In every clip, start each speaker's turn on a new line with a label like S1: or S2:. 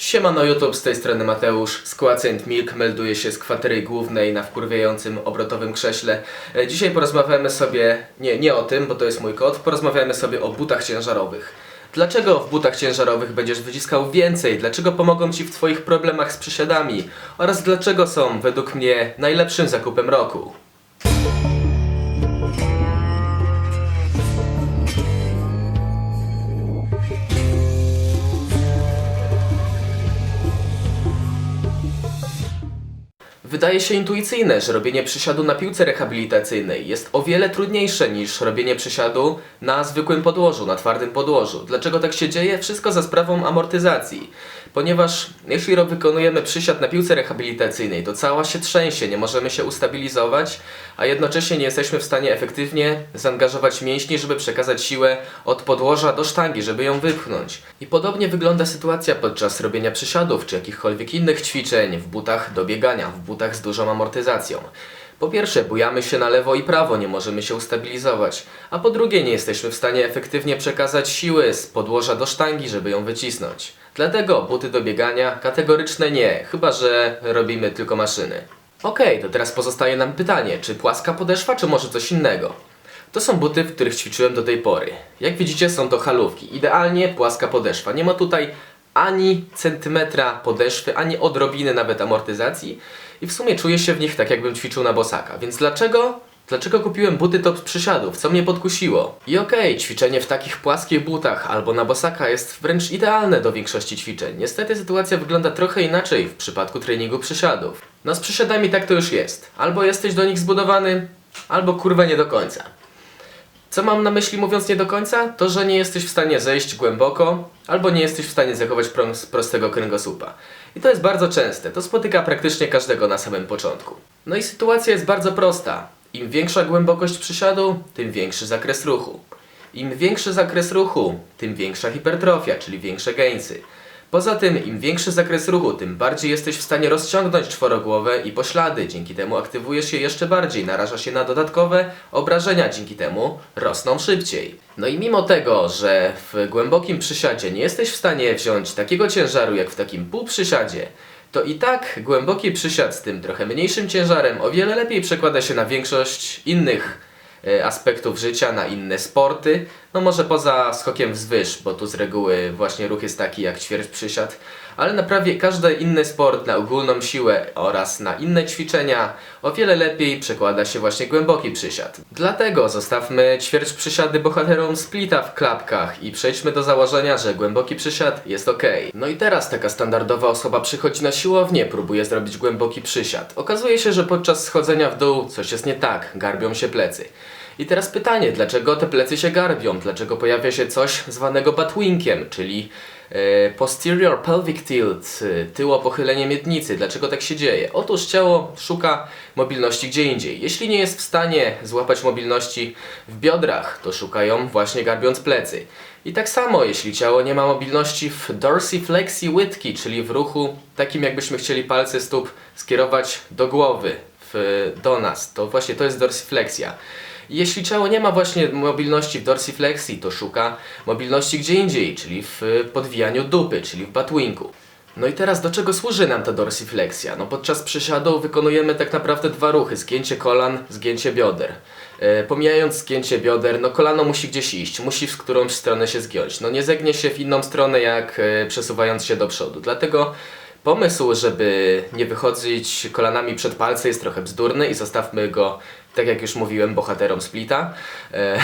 S1: Siemano YouTube, z tej strony Mateusz. Skład Milk melduje się z kwatery głównej na wkurwiającym obrotowym krześle. E, Dzisiaj porozmawiamy sobie, nie, nie o tym, bo to jest mój kod, porozmawiamy sobie o butach ciężarowych. Dlaczego w butach ciężarowych będziesz wyciskał więcej? Dlaczego pomogą Ci w Twoich problemach z przysiadami? Oraz dlaczego są, według mnie, najlepszym zakupem roku? Wydaje się intuicyjne, że robienie przysiadu na piłce rehabilitacyjnej jest o wiele trudniejsze niż robienie przysiadu na zwykłym podłożu, na twardym podłożu. Dlaczego tak się dzieje? Wszystko za sprawą amortyzacji. Ponieważ jeśli wykonujemy przysiad na piłce rehabilitacyjnej, to cała się trzęsie, nie możemy się ustabilizować, a jednocześnie nie jesteśmy w stanie efektywnie zaangażować mięśni, żeby przekazać siłę od podłoża do sztangi, żeby ją wypchnąć. I podobnie wygląda sytuacja podczas robienia przysiadów czy jakichkolwiek innych ćwiczeń w butach do biegania, w butach z dużą amortyzacją. Po pierwsze, bujamy się na lewo i prawo, nie możemy się ustabilizować, a po drugie, nie jesteśmy w stanie efektywnie przekazać siły z podłoża do sztangi, żeby ją wycisnąć. Dlatego buty do biegania kategoryczne nie, chyba że robimy tylko maszyny. Okej, to teraz pozostaje nam pytanie, czy płaska podeszwa, czy może coś innego? To są buty, w których ćwiczyłem do tej pory. Jak widzicie, są to halówki. Idealnie płaska podeszwa. Nie ma tutaj ani centymetra podeszwy, ani odrobiny nawet amortyzacji. I w sumie czuję się w nich tak, jakbym ćwiczył na bosaka. Więc dlaczego? Dlaczego kupiłem buty do przysiadów? Co mnie podkusiło? I okej, ćwiczenie w takich płaskich butach albo na bosaka jest wręcz idealne do większości ćwiczeń. Niestety sytuacja wygląda trochę inaczej w przypadku treningu przysiadów. No z przysiadami tak to już jest. Albo jesteś do nich zbudowany, albo kurwa nie do końca. Co mam na myśli mówiąc nie do końca? To, że nie jesteś w stanie zejść głęboko, albo nie jesteś w stanie zachować pros- prostego kręgosłupa. I to jest bardzo częste, to spotyka praktycznie każdego na samym początku. No i sytuacja jest bardzo prosta. Im większa głębokość przysiadu, tym większy zakres ruchu. Im większy zakres ruchu, tym większa hipertrofia, czyli większe gainsy. Poza tym, im większy zakres ruchu, tym bardziej jesteś w stanie rozciągnąć czworogłowę i poślady. Dzięki temu aktywujesz się jeszcze bardziej, narażasz się na dodatkowe obrażenia, dzięki temu rosną szybciej. No i mimo tego, że w głębokim przysiadzie nie jesteś w stanie wziąć takiego ciężaru jak w takim półprzysiadzie, to i tak głęboki przysiad z tym trochę mniejszym ciężarem o wiele lepiej przekłada się na większość innych e, aspektów życia, na inne sporty. No może poza skokiem wzwyż, bo tu z reguły właśnie ruch jest taki jak ćwierć przysiad, ale na prawie każdy inny sport, na ogólną siłę oraz na inne ćwiczenia o wiele lepiej przekłada się właśnie głęboki przysiad. Dlatego zostawmy ćwierć przysiady bohaterom splita w klapkach i przejdźmy do założenia, że głęboki przysiad jest ok. No i teraz taka standardowa osoba przychodzi na siłownię, próbuje zrobić głęboki przysiad. Okazuje się, że podczas schodzenia w dół coś jest nie tak, garbią się plecy. I teraz pytanie, dlaczego te plecy się garbią? Dlaczego pojawia się coś zwanego batwinkiem, czyli e, posterior pelvic tilt, e, tyło pochylenie miednicy. Dlaczego tak się dzieje? Otóż ciało szuka mobilności gdzie indziej. Jeśli nie jest w stanie złapać mobilności w biodrach, to szukają właśnie garbiąc plecy. I tak samo, jeśli ciało nie ma mobilności w dorsiflexi łydki, czyli w ruchu takim jakbyśmy chcieli palce stóp skierować do głowy, w, do nas, to właśnie to jest dorsifleksja. Jeśli ciało nie ma właśnie mobilności w dorsifleksji, to szuka mobilności gdzie indziej, czyli w podwijaniu dupy, czyli w batwinku. No i teraz do czego służy nam ta dorsifleksja? No podczas przysiadu wykonujemy tak naprawdę dwa ruchy, zgięcie kolan, zgięcie bioder. E, pomijając zgięcie bioder, no kolano musi gdzieś iść, musi w którąś stronę się zgiąć. No nie zegnie się w inną stronę jak e, przesuwając się do przodu. Dlatego Pomysł, żeby nie wychodzić kolanami przed palce jest trochę bzdurny i zostawmy go, tak jak już mówiłem, bohaterom splita. E,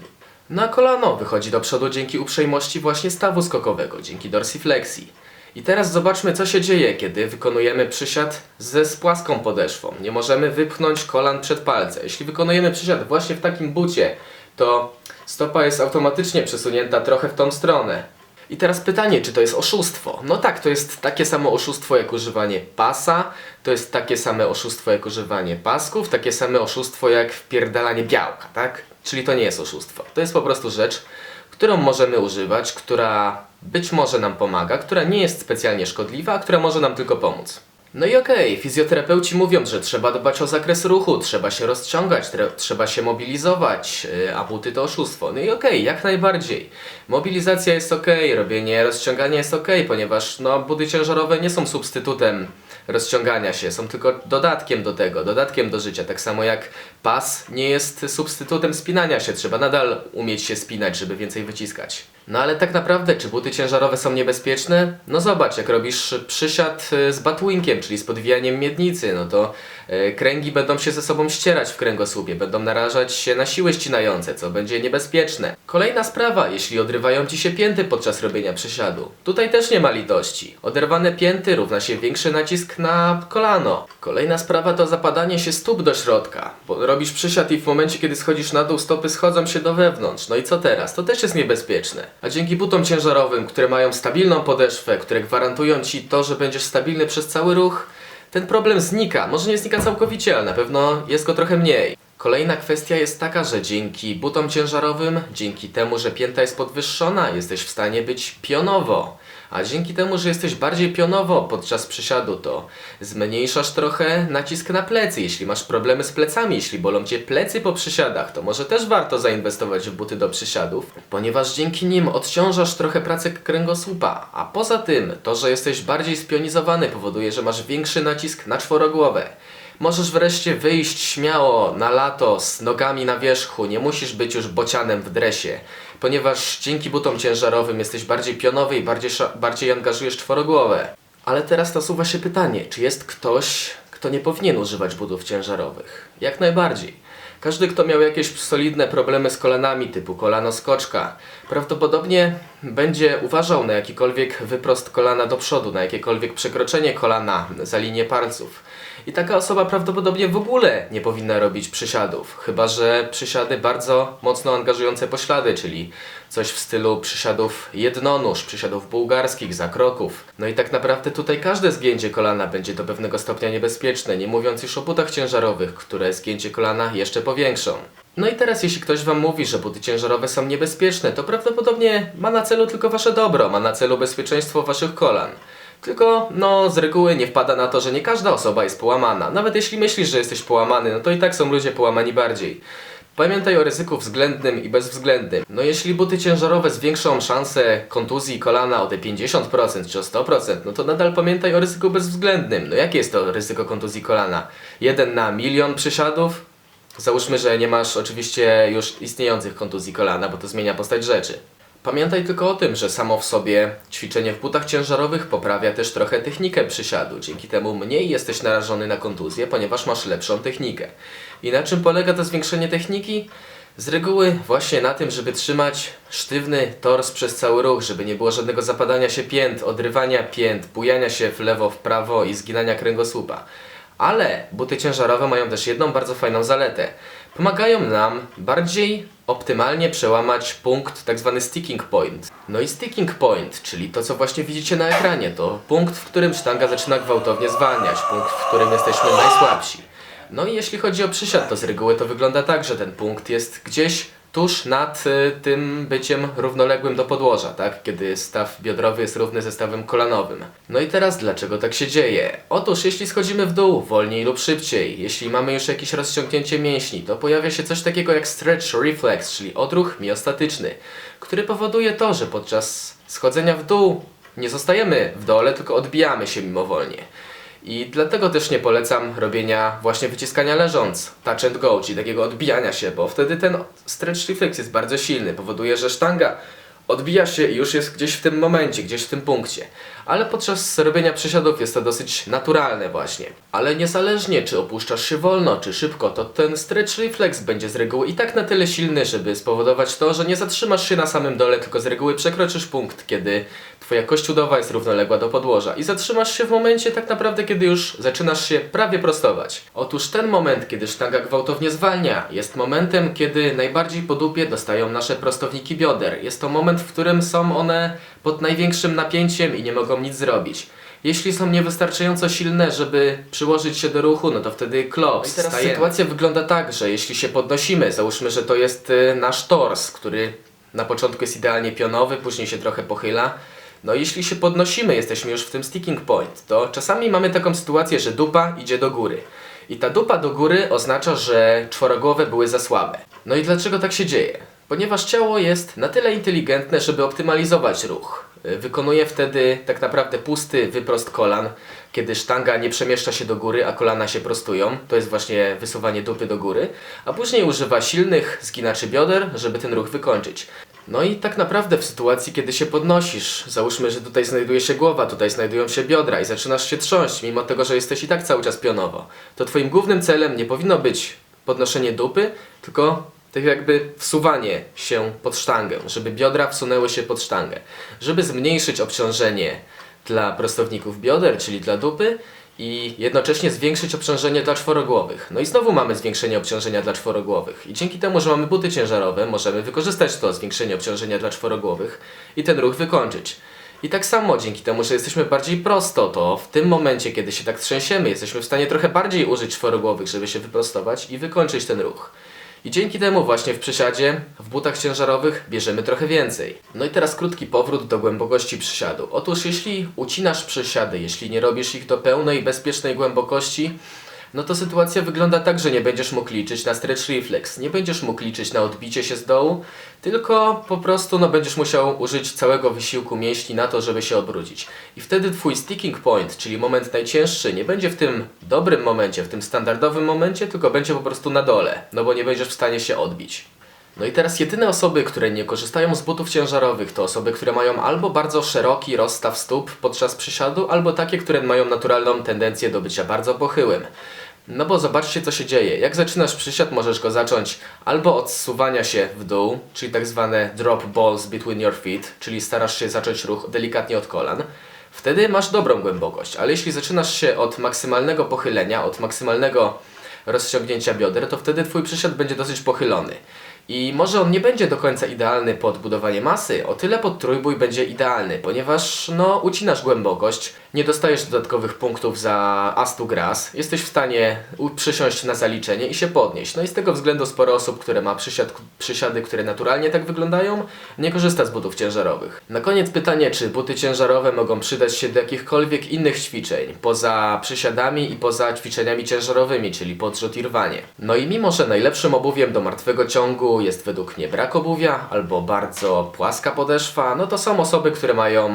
S1: na kolano wychodzi do przodu dzięki uprzejmości właśnie stawu skokowego, dzięki dorsifleksji. I teraz zobaczmy, co się dzieje, kiedy wykonujemy przysiad ze z płaską podeszwą. Nie możemy wypchnąć kolan przed palce. Jeśli wykonujemy przysiad właśnie w takim bucie, to stopa jest automatycznie przesunięta trochę w tą stronę. I teraz pytanie, czy to jest oszustwo? No tak, to jest takie samo oszustwo jak używanie pasa, to jest takie same oszustwo jak używanie pasków, takie same oszustwo jak wpierdalanie białka, tak? Czyli to nie jest oszustwo. To jest po prostu rzecz, którą możemy używać, która być może nam pomaga, która nie jest specjalnie szkodliwa, a która może nam tylko pomóc. No i okej, fizjoterapeuci mówią, że trzeba dbać o zakres ruchu, trzeba się rozciągać, trzeba się mobilizować, yy, a buty to oszustwo. No i okej, jak najbardziej. Mobilizacja jest okej, robienie rozciągania jest okej, ponieważ no, buty ciężarowe nie są substytutem rozciągania się, są tylko dodatkiem do tego, dodatkiem do życia. Tak samo jak pas nie jest substytutem spinania się, trzeba nadal umieć się spinać, żeby więcej wyciskać. No ale tak naprawdę, czy buty ciężarowe są niebezpieczne? No zobacz, jak robisz przysiad y, z batwinkiem, czyli z podwijaniem miednicy, no to y, kręgi będą się ze sobą ścierać w kręgosłupie, będą narażać się na siły ścinające, co będzie niebezpieczne. Kolejna sprawa, jeśli odrywają Ci się pięty podczas robienia przysiadu. Tutaj też nie ma litości. Oderwane pięty równa się większy nacisk na kolano. Kolejna sprawa to zapadanie się stóp do środka, bo robisz przysiad i w momencie, kiedy schodzisz na dół, stopy schodzą się do wewnątrz. No i co teraz? To też jest niebezpieczne. A dzięki butom ciężarowym, które mają stabilną podeszwę, które gwarantują Ci to, że będziesz stabilny przez cały ruch, ten problem znika. Może nie znika całkowicie, ale na pewno jest go trochę mniej. Kolejna kwestia jest taka, że dzięki butom ciężarowym, dzięki temu, że pięta jest podwyższona, jesteś w stanie być pionowo. A dzięki temu, że jesteś bardziej pionowo podczas przysiadu, to zmniejszasz trochę nacisk na plecy. Jeśli masz problemy z plecami, jeśli bolą cię plecy po przysiadach, to może też warto zainwestować w buty do przysiadów, ponieważ dzięki nim odciążasz trochę pracę kręgosłupa. A poza tym, to, że jesteś bardziej spionizowany, powoduje, że masz większy nacisk na czworogłowę. Możesz wreszcie wyjść śmiało na lato z nogami na wierzchu, nie musisz być już bocianem w dresie, ponieważ dzięki butom ciężarowym jesteś bardziej pionowy i bardziej, bardziej angażujesz czworogłowę. Ale teraz nasuwa się pytanie, czy jest ktoś, kto nie powinien używać butów ciężarowych? Jak najbardziej. Każdy, kto miał jakieś solidne problemy z kolanami, typu kolano skoczka, prawdopodobnie będzie uważał na jakikolwiek wyprost kolana do przodu, na jakiekolwiek przekroczenie kolana za linię palców. I taka osoba prawdopodobnie w ogóle nie powinna robić przysiadów, chyba że przysiady bardzo mocno angażujące poślady, czyli coś w stylu przysiadów jednonóż, przysiadów bułgarskich, zakroków. No i tak naprawdę tutaj każde zgięcie kolana będzie do pewnego stopnia niebezpieczne, nie mówiąc już o butach ciężarowych, które zgięcie kolana jeszcze powiększą. No i teraz jeśli ktoś wam mówi, że buty ciężarowe są niebezpieczne, to prawdopodobnie ma na celu tylko wasze dobro, ma na celu bezpieczeństwo waszych kolan. Tylko, no, z reguły nie wpada na to, że nie każda osoba jest połamana. Nawet jeśli myślisz, że jesteś połamany, no to i tak są ludzie połamani bardziej. Pamiętaj o ryzyku względnym i bezwzględnym. No jeśli buty ciężarowe zwiększą szansę kontuzji kolana o te 50% czy o 100%, no to nadal pamiętaj o ryzyku bezwzględnym. No jakie jest to ryzyko kontuzji kolana? Jeden na milion przysiadów? Załóżmy, że nie masz oczywiście już istniejących kontuzji kolana, bo to zmienia postać rzeczy. Pamiętaj tylko o tym, że samo w sobie ćwiczenie w butach ciężarowych poprawia też trochę technikę przysiadu. Dzięki temu mniej jesteś narażony na kontuzję, ponieważ masz lepszą technikę. I na czym polega to zwiększenie techniki? Z reguły właśnie na tym, żeby trzymać sztywny tors przez cały ruch, żeby nie było żadnego zapadania się pięt, odrywania pięt, bujania się w lewo, w prawo i zginania kręgosłupa. Ale buty ciężarowe mają też jedną bardzo fajną zaletę. Pomagają nam bardziej optymalnie przełamać punkt, tak zwany sticking point. No i sticking point, czyli to co właśnie widzicie na ekranie, to punkt, w którym sztanga zaczyna gwałtownie zwalniać, punkt, w którym jesteśmy najsłabsi. No i jeśli chodzi o przysiad, to z reguły to wygląda tak, że ten punkt jest gdzieś tuż nad y, tym byciem równoległym do podłoża, tak? Kiedy staw biodrowy jest równy ze stawem kolanowym. No i teraz dlaczego tak się dzieje? Otóż jeśli schodzimy w dół wolniej lub szybciej, jeśli mamy już jakieś rozciągnięcie mięśni, to pojawia się coś takiego jak stretch reflex, czyli odruch miostatyczny, który powoduje to, że podczas schodzenia w dół nie zostajemy w dole, tylko odbijamy się mimowolnie. I dlatego też nie polecam robienia właśnie wyciskania leżąc, touch and go, czyli takiego odbijania się, bo wtedy ten stretch reflex jest bardzo silny, powoduje, że sztanga odbija się i już jest gdzieś w tym momencie, gdzieś w tym punkcie. Ale podczas robienia przysiadów jest to dosyć naturalne właśnie. Ale niezależnie czy opuszczasz się wolno, czy szybko, to ten stretch reflex będzie z reguły i tak na tyle silny, żeby spowodować to, że nie zatrzymasz się na samym dole, tylko z reguły przekroczysz punkt, kiedy twoja kość udowa jest równoległa do podłoża i zatrzymasz się w momencie tak naprawdę, kiedy już zaczynasz się prawie prostować. Otóż ten moment, kiedy sztanga gwałtownie zwalnia, jest momentem, kiedy najbardziej po dupie dostają nasze prostowniki bioder. Jest to moment, w którym są one pod największym napięciem i nie mogą nic zrobić. Jeśli są niewystarczająco silne, żeby przyłożyć się do ruchu, no to wtedy klops. No i teraz
S2: stajemy.
S1: sytuacja wygląda tak, że jeśli się podnosimy, załóżmy, że to jest y, nasz tors, który na początku jest idealnie pionowy, później się trochę pochyla. No jeśli się podnosimy, jesteśmy już w tym sticking point, to czasami mamy taką sytuację, że dupa idzie do góry. I ta dupa do góry oznacza, że czworogłowe były za słabe. No i dlaczego tak się dzieje? Ponieważ ciało jest na tyle inteligentne, żeby optymalizować ruch. Y, Wykonuje wtedy tak naprawdę pusty wyprost kolan, kiedy sztanga nie przemieszcza się do góry, a kolana się prostują. To jest właśnie wysuwanie dupy do góry. A później używa silnych zginaczy bioder, żeby ten ruch wykończyć. No i tak naprawdę w sytuacji, kiedy się podnosisz, załóżmy, że tutaj znajduje się głowa, tutaj znajdują się biodra i zaczynasz się trząść, mimo tego, że jesteś i tak cały czas pionowo, to twoim głównym celem nie powinno być podnoszenie dupy, tylko tak jakby wsuwanie się pod sztangę, żeby biodra wsunęły się pod sztangę, żeby zmniejszyć obciążenie dla prostowników bioder, czyli dla dupy i jednocześnie zwiększyć obciążenie dla czworogłowych. No i znowu mamy zwiększenie obciążenia dla czworogłowych. I dzięki temu, że mamy buty ciężarowe, możemy wykorzystać to zwiększenie obciążenia dla czworogłowych i ten ruch wykończyć. I tak samo dzięki temu, że jesteśmy bardziej prosto, to w tym momencie, kiedy się tak trzęsiemy, jesteśmy w stanie trochę bardziej użyć czworogłowych, żeby się wyprostować i wykończyć ten ruch. I dzięki temu właśnie w przysiadzie, w butach ciężarowych bierzemy trochę więcej. No i teraz krótki powrót do głębokości przysiadu. Otóż jeśli ucinasz przysiady, jeśli nie robisz ich do pełnej, bezpiecznej głębokości, no to sytuacja wygląda tak, że nie będziesz mógł liczyć na stretch reflex, nie będziesz mógł liczyć na odbicie się z dołu, tylko po prostu no, będziesz musiał użyć całego wysiłku mięśni na to, żeby się obrócić. I wtedy twój sticking point, czyli moment najcięższy, nie będzie w tym dobrym momencie, w tym standardowym momencie, tylko będzie po prostu na dole, no bo nie będziesz w stanie się odbić. No i teraz jedyne osoby, które nie korzystają z butów ciężarowych, to osoby, które mają albo bardzo szeroki rozstaw stóp podczas przysiadu, albo takie, które mają naturalną tendencję do bycia bardzo pochyłym. No bo zobaczcie co się dzieje. Jak zaczynasz przysiad, możesz go zacząć albo od zsuwania się w dół, czyli tak zwane drop balls between your feet, czyli starasz się zacząć ruch delikatnie od kolan. Wtedy masz dobrą głębokość, ale jeśli zaczynasz się od maksymalnego pochylenia, od maksymalnego rozciągnięcia bioder, to wtedy twój przysiad będzie dosyć pochylony. I może on nie będzie do końca idealny pod budowanie masy, o tyle pod trójbój będzie idealny, ponieważ no ucinasz głębokość, nie dostajesz dodatkowych punktów za astu gras, jesteś w stanie przysiąść na zaliczenie i się podnieść. No i z tego względu sporo osób, które ma przysiad, przysiady, które naturalnie tak wyglądają, nie korzysta z butów ciężarowych. Na koniec pytanie, czy buty ciężarowe mogą przydać się do jakichkolwiek innych ćwiczeń, poza przysiadami i poza ćwiczeniami ciężarowymi, czyli podrzut i rwanie. No i mimo, że najlepszym obuwiem do martwego ciągu jest według mnie brak obuwia albo bardzo płaska podeszwa, no to są osoby, które mają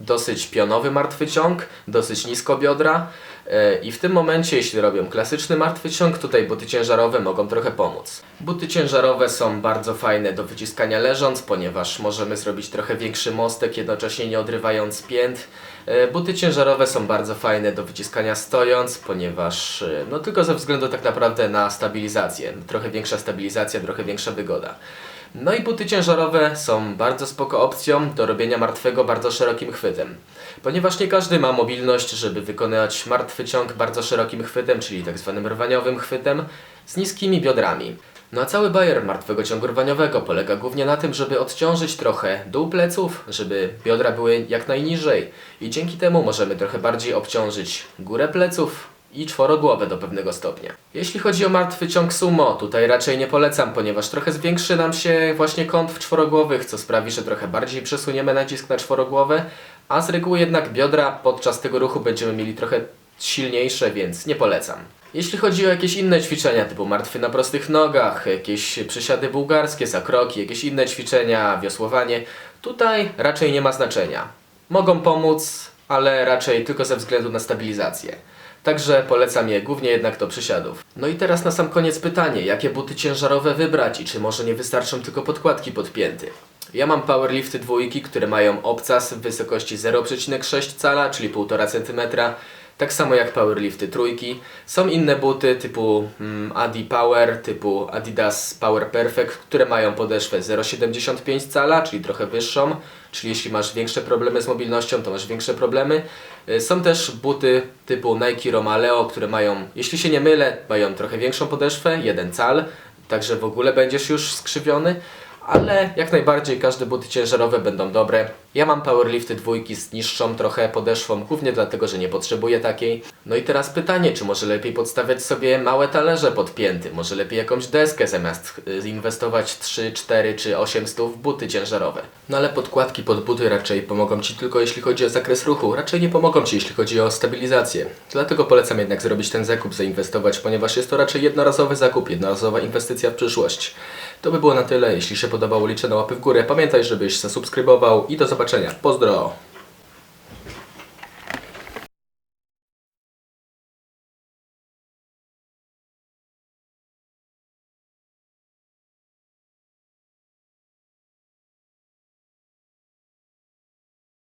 S1: dosyć pionowy martwy ciąg, dosyć nisko biodra e, i w tym momencie, jeśli robią klasyczny martwy ciąg, tutaj buty ciężarowe mogą trochę pomóc. Buty ciężarowe są bardzo fajne do wyciskania leżąc, ponieważ możemy zrobić trochę większy mostek, jednocześnie nie odrywając pięt. E, Buty ciężarowe są bardzo fajne do wyciskania stojąc, ponieważ e, no tylko ze względu tak naprawdę na stabilizację. Trochę większa stabilizacja, trochę większa wygoda. No i buty ciężarowe są bardzo spoko opcją do robienia martwego bardzo szerokim chwytem. Ponieważ nie każdy ma mobilność, żeby wykonać martwy ciąg bardzo szerokim chwytem, czyli tak zwanym rwaniowym chwytem, z niskimi biodrami. No a cały bajer martwego ciągu rwaniowego polega głównie na tym, żeby odciążyć trochę dół pleców, żeby biodra były jak najniżej i dzięki temu możemy trochę bardziej obciążyć górę pleców i czworogłowę do pewnego stopnia. Jeśli chodzi o martwy ciąg sumo, tutaj raczej nie polecam, ponieważ trochę zwiększy nam się właśnie kąt w czworogłowych, co sprawi, że trochę bardziej przesuniemy nacisk na czworogłowę, a z reguły jednak biodra podczas tego ruchu będziemy mieli trochę silniejsze, więc nie polecam. Jeśli chodzi o jakieś inne ćwiczenia, typu martwy na prostych nogach, jakieś przysiady bułgarskie, zakroki, jakieś inne ćwiczenia, wiosłowanie, tutaj raczej nie ma znaczenia. Mogą pomóc, ale raczej tylko ze względu na stabilizację. Także polecam je głównie jednak do przysiadów. No i teraz na sam koniec pytanie, jakie buty ciężarowe wybrać i czy może nie wystarczą tylko podkładki podpięty? Ja mam powerlifty dwójki, które mają obcas w wysokości 0,6 cala, czyli 1,5 cm. Tak samo jak powerlifty trójki. Są inne buty typu mm, Adi Power, typu Adidas Power Perfect, które mają podeszwę 0,75 cala, czyli trochę wyższą. Czyli jeśli masz większe problemy z mobilnością, to masz większe problemy. Y, Są też buty typu Nike Roma Leo, które mają, jeśli się nie mylę, mają trochę większą podeszwę, 1 cal, także w ogóle będziesz już skrzywiony. Ale jak najbardziej każde buty ciężarowe będą dobre. Ja mam powerlifty dwójki z niższą trochę podeszwą, głównie dlatego, że nie potrzebuję takiej. No i teraz pytanie, czy może lepiej podstawiać sobie małe talerze pod pięty? Może lepiej jakąś deskę zamiast y, inwestować 3, 4 czy 8 stów w buty ciężarowe? No ale podkładki pod buty raczej pomogą Ci tylko jeśli chodzi o zakres ruchu, raczej nie pomogą Ci jeśli chodzi o stabilizację. Dlatego polecam jednak zrobić ten zakup, zainwestować, ponieważ jest to raczej jednorazowy zakup, jednorazowa inwestycja w przyszłość. To by było na tyle. Jeśli się podobało, liczę na łapy w górę. Pamiętaj, żebyś zasubskrybował i do zobaczenia. Pozdro!